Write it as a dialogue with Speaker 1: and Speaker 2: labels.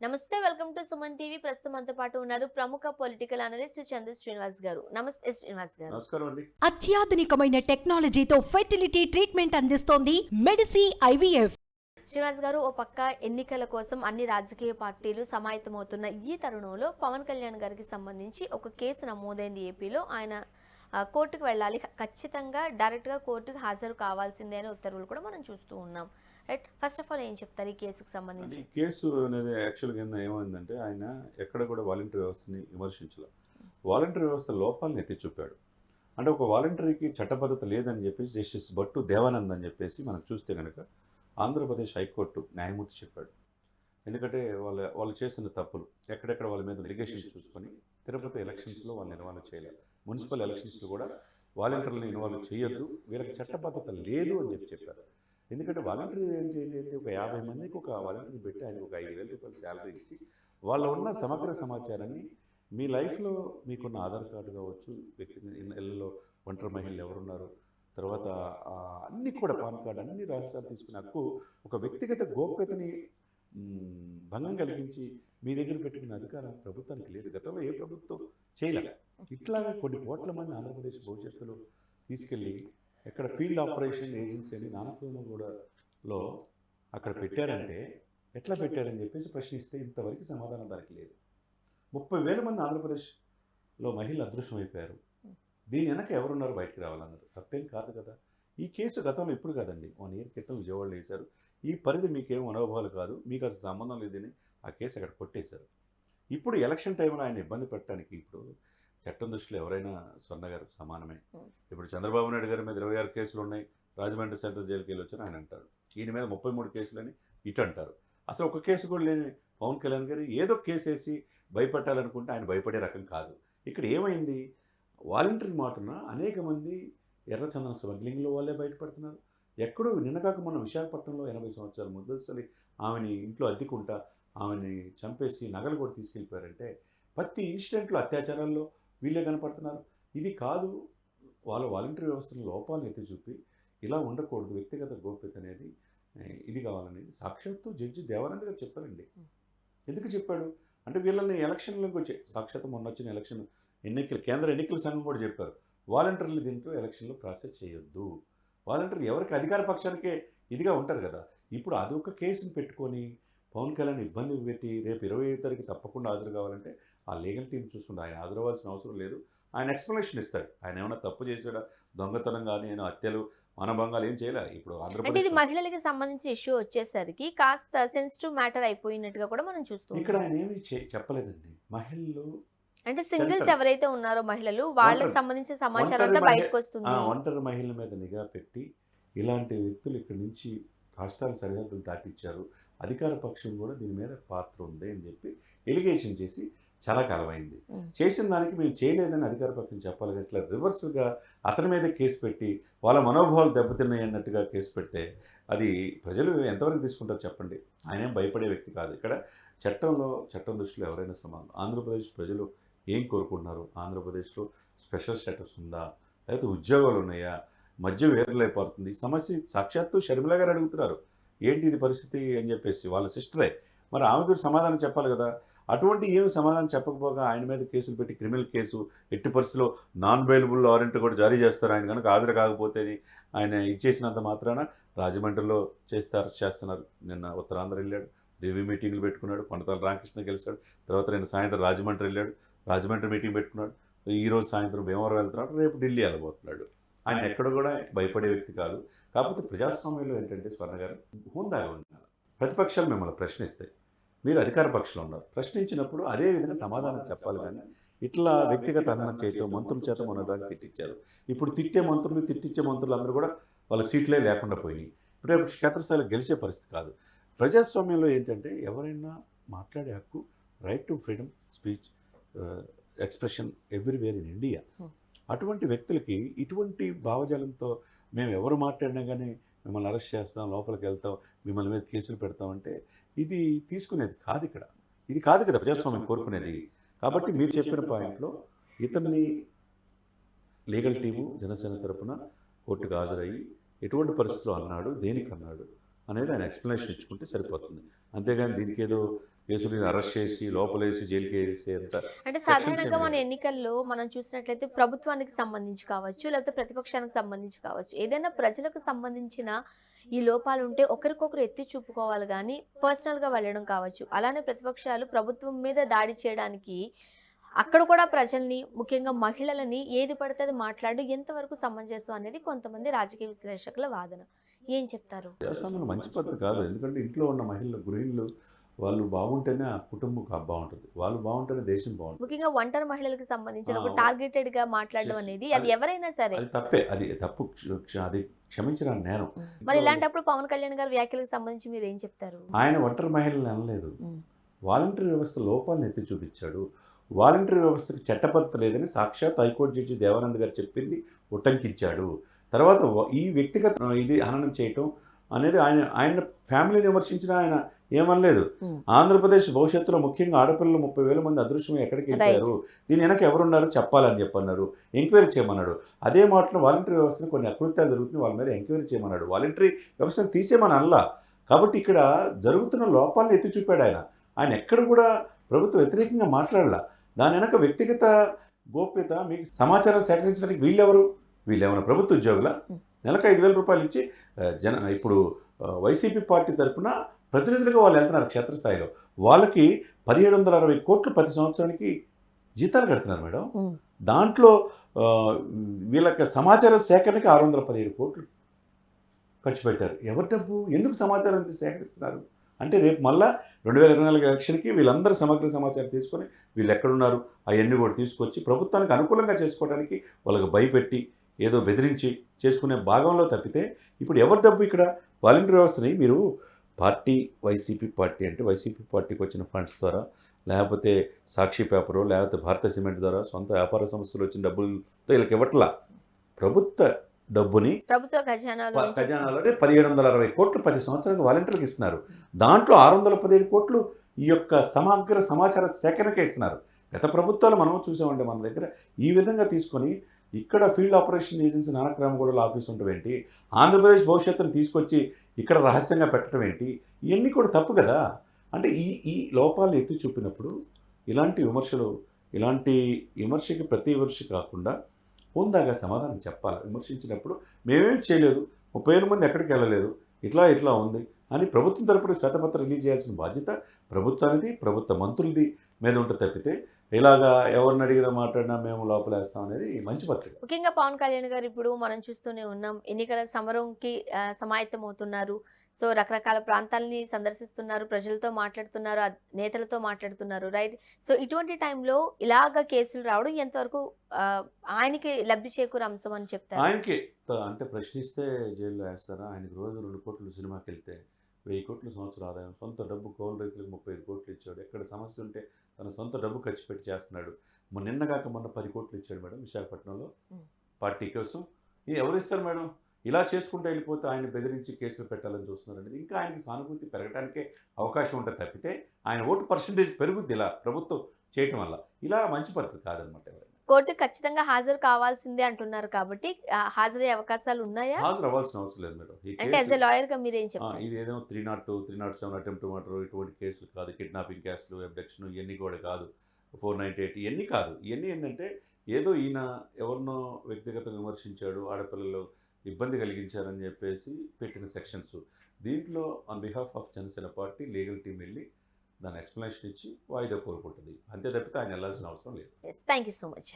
Speaker 1: నమస్తే welcome to Suman TV. ప్రస్తుతం మనతో పాటు ఉన్నారు ప్రముఖ పొలిటికల్ అనలిస్ట్ చంద్ర శ్రీనివాస్ గారు. నమస్తే శ్రీనివాస్ గారు.
Speaker 2: నమస్కారం అండి.
Speaker 3: అత్యాధునికమైన టెక్నాలజీతో ఫెర్టిలిటీ ట్రీట్మెంట్ అందిస్తోంది మెడిసి ఐవీఎఫ్.
Speaker 1: శ్రీనివాస్ గారు ఓ పక్క ఎన్నికల కోసం అన్ని రాజకీయ పార్టీలు సమాయత్తమవుతున్న ఈ తరుణంలో పవన్ కళ్యాణ్ గారికి సంబంధించి ఒక కేసు నమోదైంది ఏపీలో. ఆయన కోర్టుకు వెళ్ళాలి. ఖచ్చితంగా డైరెక్ట్గా కోర్టుకు హాజరు కావాల్సిందే అనే ఉత్తర్వులు కూడా మనం చూస్తూ ఉన్నాం. రైట్ ఫస్ట్ ఆఫ్ ఆల్ ఏం చెప్తారు ఈ కేసుకు సంబంధించి?
Speaker 2: కేసు అనేది యాక్చువల్గా ఏందో ఏమైందంటే ఆయన ఎక్కడ కూడా వాలంటీర్ వ్యవస్థని విమర్శించలే. వాలంటీర్ వ్యవస్థ లోపాలను ఎత్తి చూపాడు. అంటే ఒక వాలంటరీకి చట్టబద్ధత లేదని చెప్పేసి జస్టిస్ భట్టు దేవానంద్ అని చెప్పేసి మనం చూస్తే కనుక ఆంధ్రప్రదేశ్ హైకోర్టు న్యాయమూర్తి చెప్పాడు. ఎందుకంటే వాళ్ళ వాళ్ళు చేసిన తప్పులు ఎక్కడెక్కడ వాళ్ళ మీద లిగేషన్ చూసుకొని తిరుపతి ఎలక్షన్స్లో వాళ్ళని ఇన్వాల్వ్ చేయలేదు మున్సిపల్ ఎలక్షన్స్లో కూడా వాలంటీర్లను ఇన్వాల్వ్ చేయొద్దు వీళ్ళకి చట్టబద్ధత లేదు అని చెప్పి చెప్పారు. ఎందుకంటే వాలంటీర్ ఏంటి ఏంటి ఒక యాభై మందికి ఒక వాలంటీర్ పెట్టి ఆయన ఒక ఐదు వేల రూపాయలు శాలరీ ఇచ్చి. వాళ్ళ ఉన్న సమగ్ర సమాచారాన్ని మీ లైఫ్లో మీకున్న ఆధార్ కార్డు కావచ్చు వ్యక్తి ఇళ్ళలో ఒంటరి మహిళలు ఎవరున్నారు తర్వాత అన్ని కూడా పాన్ కార్డు అన్ని రహస్యాలు తీసుకునే హక్కు ఒక వ్యక్తిగత గోప్యతని భంగం కలిగించి మీ దగ్గర పెట్టుకునే అధికారం ప్రభుత్వానికి లేదు. గతంలో ఏ ప్రభుత్వం చేయలేదు ఇట్లాగా కొన్ని కోట్ల మంది ఆంధ్రప్రదేశ్ భవిష్యత్తులో తీసుకెళ్ళి ఎక్కడ ఫీల్డ్ ఆపరేషన్ ఏజెన్సీ అని నానక్రమగూడలో అక్కడ పెట్టారంటే ఎట్లా పెట్టారని చెప్పేసి ప్రశ్నిస్తే ఇంతవరకు సమాధానం దానికి లేదు. ముప్పై వేల మంది ఆంధ్రప్రదేశ్లో మహిళలు అదృశ్యమైపోయారు. దీని వెనక ఎవరున్నారు? బయటకు రావాలన్నారు. తప్పేం కాదు కదా. ఈ కేసు గతంలో ఇప్పుడు కాదండి. వన్ ఇయర్ క్రితం విజయవాడలో వేశారు. ఈ పరిధి మీకేం అనుభవాలు కాదు. మీకు అసలు సంబంధం లేదని ఆ కేసు అక్కడ కొట్టేశారు. ఇప్పుడు ఎలక్షన్ టైంలో ఆయన ఇబ్బంది పెట్టడానికి ఇప్పుడు చట్టం దృష్టిలో ఎవరైనా స్వర్ణ గారు సమానమే ఇప్పుడు చంద్రబాబు నాయుడు గారి మీద ఇరవై ఆరు కేసులు ఉన్నాయి రాజమండ్రి సెంట్రల్ జైలుకి వెళ్ళి వచ్చారు ఆయన అంటారు. ఈయన మీద ముప్పై మూడు కేసులని ఇటు అంటారు. అసలు ఒక కేసు కూడా లేని పవన్ కళ్యాణ్ గారు ఏదో కేసు వేసి భయపెట్టాలనుకుంటే ఆయన భయపడే రకం కాదు. ఇక్కడ ఏమైంది? వాలంటరీ మాటున అనేక మంది ఎర్రచందన స్మగ్లింగ్లో వాళ్ళే బయటపడుతున్నారు. ఎక్కడో నిన్నగాక మన విశాఖపట్నంలో ఎనభై సంవత్సరాల ముద్దసలి ఆమెని ఇంట్లో అద్దెకుంటా ఆమెని చంపేసి నగలు కూడా తీసుకెళ్ళిపోయారంటే ప్రతి ఇన్సిడెంట్లో అత్యాచారాల్లో వీళ్ళే కనపడుతున్నారు. ఇది కాదు వాళ్ళ వాలంటరీ వ్యవస్థల లోపాలను ఎత్తి చూపి ఇలా ఉండకూడదు వ్యక్తిగత గోప్యత అనేది ఇది కావాలని సాక్షాత్తు జడ్జి దేవానంద్ గారు చెప్పారండి. ఎందుకు చెప్పాడు? అంటే వీళ్ళని ఎలక్షన్లోకి వచ్చాయి సాక్షాత్ మొన్న వచ్చిన ఎలక్షన్ ఎన్నికలు కేంద్ర ఎన్నికల సంఘం కూడా చెప్పారు. వాలంటీర్లు దీంట్లో ఎలక్షన్లో ప్రాసెస్ చేయొద్దు. వాలంటీర్లు ఎవరికి అధికార పక్షానికే ఇదిగా ఉంటారు కదా. ఇప్పుడు అదొక కేసును పెట్టుకొని పవన్ కళ్యాణ్ ఇబ్బంది పెట్టి రేపు ఇరవై ఐదు తారీఖు తప్పకుండా హాజరు కావాలంటే ఆ లీగల్ టీం చూసుకుంటే ఆయన హాజరు అవ్వాల్సిన అవసరం లేదు. ఆయన ఎక్స్ప్లెనేషన్ ఇస్తాడు. ఆయన ఏమైనా తప్పు చేశాడా? దొంగతనం కానీ నేను హత్యలు మానభంగాలు ఏం చేయలే. ఇప్పుడు
Speaker 1: అంటే ఇది
Speaker 2: ఆంధ్రప్రదేశ్
Speaker 1: మహిళలకి సంబంధించి ఇష్యూ వచ్చేసరికి కాస్త సెన్సిటివ్ మ్యాటర్ అయిపోయినట్టుగా కూడా మనం చూస్తూ
Speaker 2: ఇక్కడ. ఆయన ఏమి చెప్పలేదండి. మహిళలు
Speaker 1: అంటే సింగిల్స్. ఎవరైతే ఉన్నారో మహిళలు వాళ్ళకి సంబంధించిన సమాచారం అంతా బయటకు వస్తుంది.
Speaker 2: ఒంటరి మహిళల మీద నిఘా పెట్టి ఇలాంటి వ్యక్తులు ఇక్కడి నుంచి రాష్ట్రాల సరిహద్దులు దాటిచ్చారు. అధికార పక్షం కూడా దీని మీద పాత్ర ఉంది అని చెప్పి ఎలిగేషన్ చేసి చాలా కాలం అయింది
Speaker 1: ఉం.
Speaker 2: చేసిన దానికి మేము చేయలేదని అధికార పక్షం చెప్పాలి ఇట్లా రివర్స్గా అతని మీద కేసు పెట్టి వాళ్ళ మనోభావాలు దెబ్బతిన్నాయి అన్నట్టుగా కేసు పెడితే అది ప్రజలు ఎంతవరకు తీసుకుంటారు చెప్పండి. ఆయన భయపడే వ్యక్తి కాదు. ఇక్కడ చట్టంలో చట్టం దృష్టిలో ఎవరైనా సమానం. ఆంధ్రప్రదేశ్ ప్రజలు ఏం కోరుకుంటున్నారు? ఆంధ్రప్రదేశ్లో స్పెషల్ స్టేటస్ ఉందా? లేకపోతే ఉద్యోగాలు ఉన్నాయా? మధ్య వేరులైపోతుంది సమస్య సాక్షాత్తు షర్మిల గారు అడుగుతున్నారు. ఏంటి ఇది పరిస్థితి అని చెప్పేసి వాళ్ళ సిస్టరే. మరి ఆమె కూడా సమాధానం చెప్పాలి కదా. అటువంటి ఏమి సమాధానం చెప్పకపోగా ఆయన మీద కేసులు పెట్టి క్రిమినల్ కేసు ఎట్టి పరిస్థితిలో నాన్ బెయిలబుల్ వారెంట్ కూడా జారీ చేస్తారు. ఆయన కనుక హాజరు కాకపోతే ఆయన ఇచ్చేసినంత మాత్రాన రాజమండ్రిలో చేస్తారు చేస్తున్నారు. నిన్న ఉత్తరాంధ్ర వెళ్ళాడు రివ్యూ మీటింగ్లు పెట్టుకున్నాడు కొండతల రామకృష్ణ గెలిచాడు తర్వాత నేను సాయంత్రం రాజమండ్రి వెళ్ళాడు రాజమండ్రి మీటింగ్ పెట్టుకున్నాడు ఈరోజు సాయంత్రం భీమవరం వెళ్తున్నాడు రేపు ఢిల్లీ వెళ్ళబోతున్నాడు. ఆయన ఎక్కడ కూడా భయపడే వ్యక్తి కాదు. కాకపోతే ప్రజాస్వామ్యంలో ఏంటంటే స్వర్ణ గారు హుందాగా ఉండాలి ప్రతిపక్షాలు మిమ్మల్ని ప్రశ్నిస్తాయి. మీరు అధికార పక్షంలో ఉన్నారు. ప్రశ్నించినప్పుడు అదే విధంగా సమాధానం చెప్పాలి కానీ ఇట్లా వ్యక్తిగత హననం చేయటం మంత్రుల చేత మొన్నదాకా తిట్టించారు. ఇప్పుడు తిట్టే మంత్రులు తిట్టించే మంత్రులు అందరూ కూడా వాళ్ళ సీట్లే లేకుండా పోయినాయి. ఇప్పుడు రేపు క్షేత్రస్థాయిలో గెలిచే పరిస్థితి కాదు. ప్రజాస్వామ్యంలో ఏంటంటే ఎవరైనా మాట్లాడే హక్కు right to freedom speech expression everywhere in India. అటువంటి వ్యక్తులకి ఇటువంటి భావజాలంతో మేము ఎవరు మాట్లాడినా కానీ మిమ్మల్ని అరెస్ట్ చేస్తాం లోపలికి వెళ్తాం మిమ్మల్ని మీద కేసులు పెడతామంటే ఇది తీసుకునేది కాదు ఇక్కడ. ఇది కాదు కదా ప్రజాస్వామ్యం కోరుకునేది. కాబట్టి మీరు చెప్పిన పాయింట్లో ఇతన్ని లీగల్ టీము జనసేన తరపున కోర్టుకు హాజరయ్యి ఎటువంటి పరిస్థితుల్లో అన్నాడు దేనికి అన్నాడు అనేది ఆయన ఎక్స్ప్లెనేషన్ ఇచ్చుకుంటే సరిపోతుంది. అంతేగాని దీనికి ఏదో కేసుని అరెస్ట్ చేసి లోపలేసి జైలుకి వేసేంత
Speaker 1: అంటే సాధారణంగా మన. ఎన్నికల్లో మనం చూసినట్లయితే ప్రభుత్వానికి సంబంధించి కావచ్చు లేకపోతే ప్రతిపక్షానికి సంబంధించి కావచ్చు. ఏదైనా ప్రజలకు సంబంధించిన ఈ లోపాలు ఉంటే ఒకరికొకరు ఎత్తి చూపుకోవాలి కానీ పర్సనల్గా వెళ్ళడం కావచ్చు. అలానే ప్రతిపక్షాలు ప్రభుత్వం మీద దాడి చేయడానికి అక్కడ కూడా ప్రజల్ని ముఖ్యంగా మహిళలని ఏది పడితే అది మాట్లాడు ఎంతవరకు సమంజసం అనేది కొంతమంది రాజకీయ విశ్లేషకుల వాదన. ఏం చెప్తారు?
Speaker 2: మంచి పద్ధతి కాదు. ఎందుకంటే ఇంట్లో ఉన్న మహిళలు గృహిణులు వాళ్ళు బాగుంటేనే ఆ కుటుంబం బాగుంటుంది. వాళ్ళు బాగుంటేనే దేశం బాగుంటుంది.
Speaker 1: ముఖ్యంగా ఒంటరి మహిళలకు సంబంధించి ఒక
Speaker 2: ఆ,
Speaker 1: టార్గెటెడ్గా మాట్లాడడం అనేది అది ఎవరైనా సరే.
Speaker 2: అది తప్పే. అది తప్పు అది క్షమించిన నేను.
Speaker 1: మరి ఇలాంటప్పుడు పవన్ కళ్యాణ్ గారి వ్యాఖ్యలకు సంబంధించి మీరు ఏం చెప్తారు?
Speaker 2: ఆయన ఒంటరి మహిళలు అనలేదు. వాలంటరీ వ్యవస్థ లోపాలను ఎత్తి చూపించాడు. వాలంటరీ వ్యవస్థకి చట్టబద్ధత లేదని సాక్షాత్ హైకోర్టు జడ్జి దేవానంద్ గారు చెప్పింది ఉటంకించాడు. తర్వాత ఈ వ్యక్తిగత ఇది హననం చేయటం అనేది ఆయన ఆయన ఫ్యామిలీని విమర్శించిన ఆయన ఏమనలేదు. ఆంధ్రప్రదేశ్ భవిష్యత్తులో ముఖ్యంగా ఆడపిల్లలు ముప్పై వేల మంది అదృశ్యమై ఎక్కడికి వెళ్ళారు దీని వెనక ఎవరున్నారు? చెప్పాలని చెప్పన్నారు. ఎంక్వైరీ చేయమన్నాడు. అదే మాటను వాలంటరీ వ్యవస్థను కొన్ని అకృత్యాలు జరుగుతున్నాయి. వాళ్ళ మీద ఎంక్వైరీ చేయమన్నాడు. వాలంటరీ వ్యవస్థను తీసేమని అనలా. కాబట్టి ఇక్కడ జరుగుతున్న లోపాలను ఎత్తి చూపాడు ఆయన. ఆయన ఎక్కడ కూడా ప్రభుత్వ వ్యతిరేకంగా మాట్లాడలా. దాని వెనక వ్యక్తిగత గోప్యత మీకు సమాచారం సేకరించడానికి వీళ్ళెవరు? వీళ్ళేమైనా ప్రభుత్వ ఉద్యోగుల? నెలకు ఐదు వేల రూపాయలు ఇచ్చి జన ఇప్పుడు వైసీపీ పార్టీ తరపున ప్రతినిధులుగా వాళ్ళు వెళ్తున్నారు క్షేత్రస్థాయిలో. వాళ్ళకి పదిహేడు వందల అరవై కోట్లు ప్రతి సంవత్సరానికి జీతాలు కడుతున్నారు మేడం. దాంట్లో వీళ్ళకి సమాచార సేకరణకి ఆరు వందల పదిహేడు కోట్లు ఖర్చు పెట్టారు. ఎవరి డబ్బు? ఎందుకు సమాచారం సేకరిస్తున్నారు? అంటే రేపు మళ్ళా రెండు వేల ఇరవై నాలుగు ఎలక్షన్కి వీళ్ళందరూ సమగ్ర సమాచారం తీసుకొని వీళ్ళు ఎక్కడున్నారు అవన్నీ కూడా తీసుకొచ్చి ప్రభుత్వానికి అనుకూలంగా చేసుకోవడానికి వాళ్ళకి భయపెట్టి ఏదో బెదిరించి చేసుకునే భాగంలో తప్పితే ఇప్పుడు ఎవరి డబ్బు ఇక్కడ? వాలంటీర్ వ్యవస్థని మీరు పార్టీ వైసీపీ పార్టీ అంటే వైసీపీ పార్టీకి వచ్చిన ఫండ్స్ ద్వారా లేకపోతే సాక్షి పేపరు లేకపోతే భారత సిమెంట్ ద్వారా సొంత వ్యాపార సంస్థలు వచ్చిన డబ్బులతో వీళ్ళకి ఇవ్వట్లా? ప్రభుత్వ డబ్బుని
Speaker 1: ప్రభుత్వ ఖజానాలో
Speaker 2: పదిహేడు వందల అరవై కోట్లు ప్రతి సంవత్సరానికి వాలంటీర్లకు ఇస్తున్నారు. దాంట్లో ఆరు వందల పదిహేడు కోట్లు ఈ యొక్క సమగ్ర సమాచార సేకరణకే ఇస్తున్నారు. గత ప్రభుత్వాలు మనం చూసామంటే మన దగ్గర ఈ విధంగా తీసుకొని ఇక్కడ ఫీల్డ్ ఆపరేషన్ ఏజెన్సీ నానక్రామగూడలో ఆఫీస్ ఉండటం ఏంటి? ఆంధ్రప్రదేశ్ భవిష్యత్తును తీసుకొచ్చి ఇక్కడ రహస్యంగా పెట్టడం ఏంటి? ఇవన్నీ కూడా తప్పు కదా? అంటే ఈ ఈ లోపాలను ఎత్తి చూపినప్పుడు ఇలాంటి విమర్శలు ఇలాంటి విమర్శకి ప్రతి విమర్శ కాకుండా హోందాగా సమాధానం చెప్పాలి. విమర్శించినప్పుడు మేమేం చేయలేదు ముప్పై వేల మంది ఎక్కడికి వెళ్ళలేదు ఇట్లా ఇట్లా ఉంది అని ప్రభుత్వం తరపున శ్వేతపత్రం రిలీజ్ చేయాల్సిన బాధ్యత ప్రభుత్వానిది ప్రభుత్వ మంత్రులది మీద ఉంటుంది తప్పితే ఇలాగా ఎవరిని అడిగినా మాట్లాడినా మేము లోపలేస్తాం అనేది మంచి పత్రిక.
Speaker 1: ముఖ్యంగా పవన్ కళ్యాణ్ గారు ఇప్పుడు మనం చూస్తూనే ఉన్నాం ఎన్నికల సమరంకి సమాయత్తం అవుతున్నారు. సో రకరకాల ప్రాంతాలని సందర్శిస్తున్నారు ప్రజలతో మాట్లాడుతున్నారు నేతలతో మాట్లాడుతున్నారు రైట్? సో ఇటువంటి టైంలో ఇలాగ కేసులు రావడం ఎంతవరకు ఆయనకి లబ్ధి చేకూరు అంశం అని చెప్తారు?
Speaker 2: ఆయనకి. అంటే ప్రశ్నిస్తే జైల్లో వేస్తారా? ఆయనకి రోజు రెండు కోట్లు సినిమాకి వెళ్తే వెయ్యి కోట్ల సంవత్సరం ఆదాయం సొంత డబ్బు కౌలు రైతులకు ముప్పై ఐదు కోట్లు ఇచ్చాడు. ఎక్కడ సమస్య ఉంటే తన సొంత డబ్బు ఖర్చు పెట్టి చేస్తున్నాడు. మొన్న నిన్నగాక మొన్న పది కోట్లు ఇచ్చాడు మేడం విశాఖపట్నంలో. పార్టీ కోసం. ఇది ఎవరు ఇస్తారు మేడం? ఇలా చేసుకుంటూ వెళ్ళిపోతే ఆయన బెదిరించి కేసులు పెట్టాలని చూస్తున్నారు అనేది ఇంకా ఆయనకి సానుభూతి పెరగడానికే అవకాశం ఉంటుంది తప్పితే ఆయన ఓటు పర్సంటేజ్ పెరుగుద్ది ఇలా ప్రభుత్వం చేయటం వల్ల. ఇలా మంచి పద్ధతి కాదనమాట
Speaker 1: కోర్టు ఖచ్చితంగా హాజరు కావాల్సిందే అంటున్నారు కాబట్టి హాజరయ్యే అవకాశాలు ఉన్నాయా?
Speaker 2: హాజరు అవ్వాల్సిన అవసరం లేదు మేడం.
Speaker 1: అంటే యాజ్ ఎ లాయర్గా మీరేం
Speaker 2: ఆ,
Speaker 1: చెప్తారు
Speaker 2: ఇది ఏదో three naught two three naught seven attempt murder ఇటువంటి కేసులు కాదు. కిడ్నాపింగ్ కేసులు అబ్డక్షన్ ఇవన్నీ కూడా కాదు. ఫోర్ నైంటీ ఎయిట్ ఇవన్నీ కాదు. ఇవన్నీ ఏంటంటే ఏదో ఈయన ఎవరినో వ్యక్తిగతంగా విమర్శించాడు ఆడపిల్లలు ఇబ్బంది కలిగించారని చెప్పేసి పెట్టిన సెక్షన్స్ దీంట్లో on behalf of Jana Sena party legal team వెళ్ళి దాని ఎక్స్ప్లెనేషన్ ఇచ్చి వాయిదా కోరుకుంటుంది. అంతే తప్పితే ఆయన వెళ్ళాల్సిన అవసరం లేదు.
Speaker 1: Thank you so much